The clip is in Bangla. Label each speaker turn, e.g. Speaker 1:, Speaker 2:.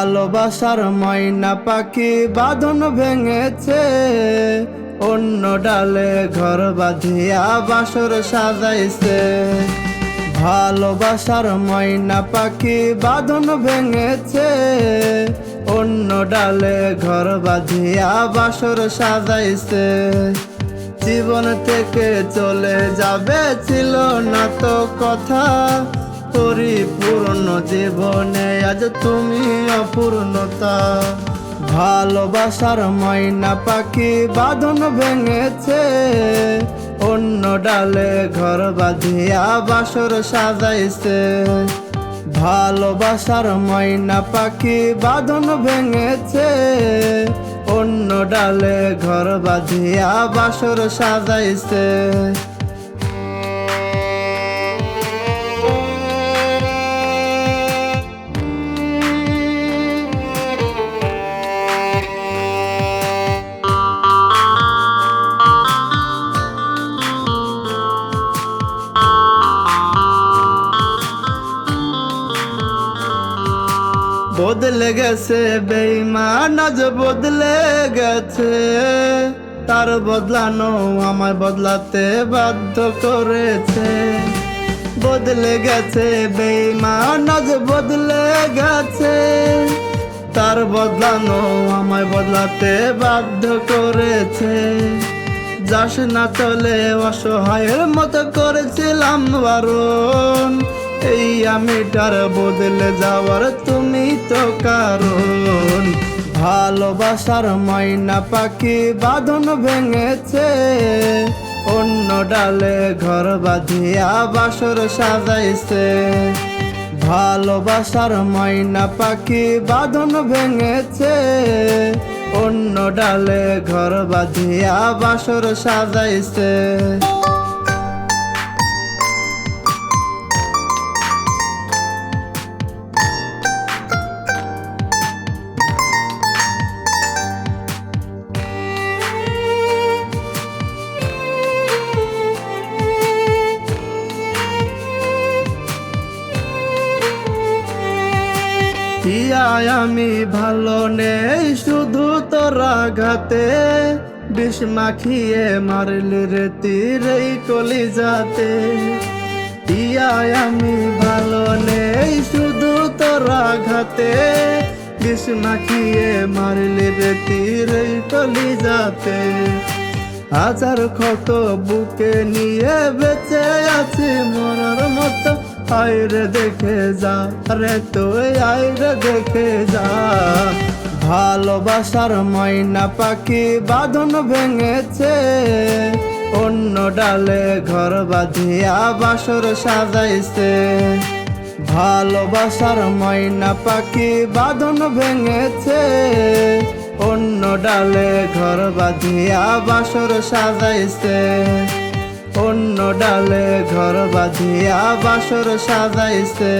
Speaker 1: ভালোবাসার ময়না পাখি বাঁধন ভেঙেছে। অন্য ডালে ঘর বাঁধিয়া বাসর সাজাইছে। ভালোবাসার ময়না পাখি বাঁধন ভেঙেছে। অন্য ডালে ঘর বাঁধিয়া বাসর সাজাইছে। জীবন থেকে চলে যাবে ছিল না তো কথা। পরিপূর্ণ জীবনে, আজ তুমি অপূর্ণতা। ভালোবাসার ময়না পাখি বাঁধন ভেঙেছে, অন্য ডালে ঘর বাঁধিয়া বাসর সাজাইছে। ভালোবাসার ময়না পাখি বাঁধন ভেঙেছে, অন্য ডালে ঘর বাঁধিয়া বাসর সাজাইছে। বদলে গেছে বেইমান আজ বদলে গেছে। তার বদলানো আমায় বদলাতে বাধ্য করেছে। বদলে গেছে বেইমান আজ বদলে গেছে। তার বদলানো আমায় বদলাতে বাধ্য করেছে। যাস না চলে, অসহায়ের মতো করেছিলাম বারণ। এই আমিটার বদলে যাওয়ার, তুমি তো কারণ। ভালোবাসার ময়না পাখি বাঁধন ভেঙেছে। অন্য ডালে ঘর বাঁধিয়া বাসর সাজাইছে। ভালোবাসার ময়না পাখি বাঁধন ভেঙেছে। অন্য ডালে ঘর বাঁধিয়া বাসর সাজাইছে। ইয়ায় আমি ভালো নেই, শুধু তোর আঘাতে। বিষ মাখিয়ে মারলি রে তীরেই কলি যাতে ইয়ায় আমি ভালো নেই, শুধু তোর আঘাতে। বিষ মাখিয়ে মারলি রে তীরেই কলি যাতে হাজার ক্ষত বুকে নিয়ে বেঁচে আছি মরার মতো। আইরে দেখে যা, রে তুই আইরে দেখে যা। ভালোবাসার ময়না পাখি বাঁধন ভেঙেছে, অন্য ডালে ঘর বাঁধিয়া বাসর সাজাইছে। ভালোবাসার ময়না পাখি বাঁধন ভেঙেছে, অন্য ডালে ঘর বাঁধিয়া বাসর সাজাইছে। ডালে ঘর বাঁধিয়া বাসর সাজাইছে।